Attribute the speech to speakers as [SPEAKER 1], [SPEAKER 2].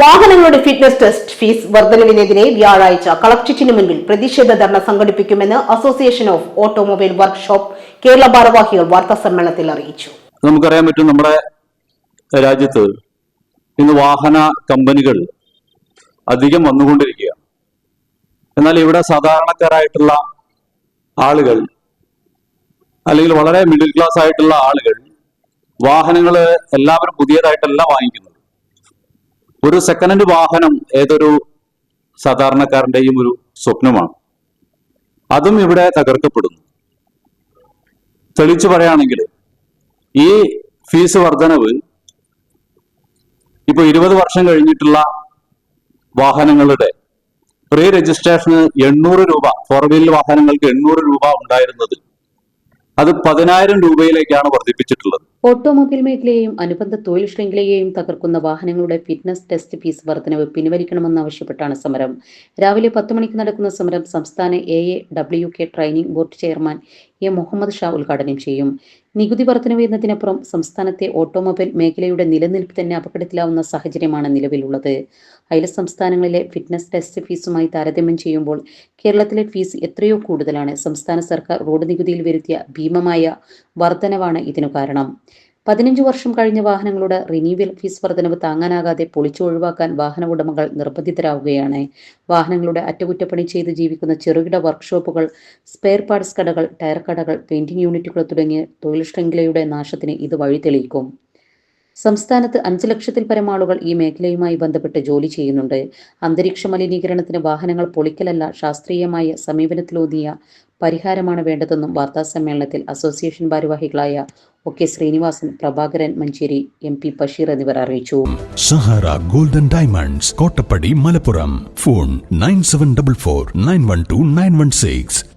[SPEAKER 1] വാഹനങ്ങളുടെ fitness test fees വർധനവിനെതിരെ വ്യാഴാഴ്ച കളക്ടറേറ്റിന് മുൻപിൽ പ്രതിഷേധ ധർണ സംഘടിപ്പിക്കുമെന്ന് association of automobile workshop Kerala ഭാരവാഹികൾ വാർത്താ സമ്മേളനത്തിൽ അറിയിച്ചു.
[SPEAKER 2] നമുക്കറിയാൻ പറ്റും നമ്മുടെ രാജ്യത്ത് ഇന്ന് വാഹന കമ്പനികൾ അധികം വന്നുകൊണ്ടിരിക്കുക എന്നാൽ ഇവിടെ സാധാരണക്കാരായിട്ടുള്ള ആളുകൾ അല്ലെങ്കിൽ വളരെ മിഡിൽ ക്ലാസ് ആയിട്ടുള്ള ആളുകൾ വാഹനങ്ങൾ എല്ലാവരും പുതിയതായിട്ടല്ല വാങ്ങിക്കുന്നത്. ഒരു സെക്കൻഡ് ഹാൻഡ് വാഹനം ഏതൊരു സാധാരണക്കാരന്റെയും ഒരു സ്വപ്നമാണ്. അതും ഇവിടെ തകർക്കപ്പെടുന്നു. തെളിച്ചു പറയുകയാണെങ്കിൽ ഈ ഫീസ് വർധനവ് ഇപ്പൊ ഇരുപത് വർഷം കഴിഞ്ഞിട്ടുള്ള വാഹനങ്ങളുടെ പ്രീ രജിസ്ട്രേഷന് എണ്ണൂറ് രൂപ ഫോർ വീലർ വാഹനങ്ങൾക്ക് എണ്ണൂറ് രൂപ ഉണ്ടായിരുന്നത്. അത് പതിനായിരം രൂപയിലേക്കാണ് വർദ്ധിപ്പിച്ചിട്ടുള്ളത്.
[SPEAKER 3] ഓട്ടോമൊബൈൽ മേഖലയെയും അനുബന്ധ തൊഴിൽ ശൃംഖലയെയും തകർക്കുന്ന വാഹനങ്ങളുടെ ഫിറ്റ്നസ് ടെസ്റ്റ് ഫീസ് വർധനവ് പിൻവലിക്കണമെന്നാവശ്യപ്പെട്ടാണ് സമരം. രാവിലെ പത്ത് മണിക്ക് നടക്കുന്ന സമരം സംസ്ഥാന A A W K training board chairman A Muhammad Shah ഉദ്ഘാടനം ചെയ്യും. നികുതി വർധനവ് എന്നതിനപ്പുറം സംസ്ഥാനത്തെ ഓട്ടോമൊബൈൽ മേഖലയുടെ നിലനിൽപ്പ് തന്നെ അപകടത്തിലാവുന്ന സാഹചര്യമാണ് നിലവിലുള്ളത്. അയൽ സംസ്ഥാനങ്ങളിലെ ഫിറ്റ്നസ് ടെസ്റ്റ് ഫീസുമായി താരതമ്യം ചെയ്യുമ്പോൾ കേരളത്തിലെ ഫീസ് എത്രയോ കൂടുതലാണ്. സംസ്ഥാന സർക്കാർ റോഡ് നികുതിയിൽ വരുത്തിയ ഭീമമായ വർധനവാണ് ഇതിനു കാരണം. പതിനഞ്ച് വർഷം കഴിഞ്ഞ വാഹനങ്ങളുടെ റിന്യൂവൽ ഫീസ് വർധനവ് താങ്ങാനാകാതെ പൊളിച്ചു ഒഴിവാക്കാൻ വാഹന ഉടമകൾ നിർബന്ധിതരാവുകയാണ്. വാഹനങ്ങളുടെ അറ്റകുറ്റപ്പണി ചെയ്ത് ജീവിക്കുന്ന ചെറുകിട വർക്ക്ഷോപ്പുകൾ സ്പെയർ പാർട്സ് കടകൾ ടയർ കടകൾ പെയിന്റിംഗ് യൂണിറ്റുകൾ തുടങ്ങിയ തൊഴിൽ ശൃംഖലയുടെ നാശത്തിന് ഇത് വഴിതെളിയിക്കും. സംസ്ഥാനത്ത് അഞ്ച് ലക്ഷത്തിൽ പരം ആളുകൾ ഈ മേഖലയുമായി ബന്ധപ്പെട്ട് ജോലി ചെയ്യുന്നുണ്ട്. അന്തരീക്ഷ മലിനീകരണത്തിന് വാഹനങ്ങൾ പൊളിക്കലല്ല ശാസ്ത്രീയമായ സമീപനത്തിലൂന്നിയ പരിഹാരമാണ് വേണ്ടതെന്നും വാർത്താ സമ്മേളനത്തിൽ അസോസിയേഷൻ ഭാരവാഹികളായ O K Srinivasan Prabhakaran Manjeri M P Basheer എന്നിവർ അറിയിച്ചു.
[SPEAKER 4] Sahara golden diamonds Kottappadi Malappuram. Phone nine seven double four nine one two nine one six.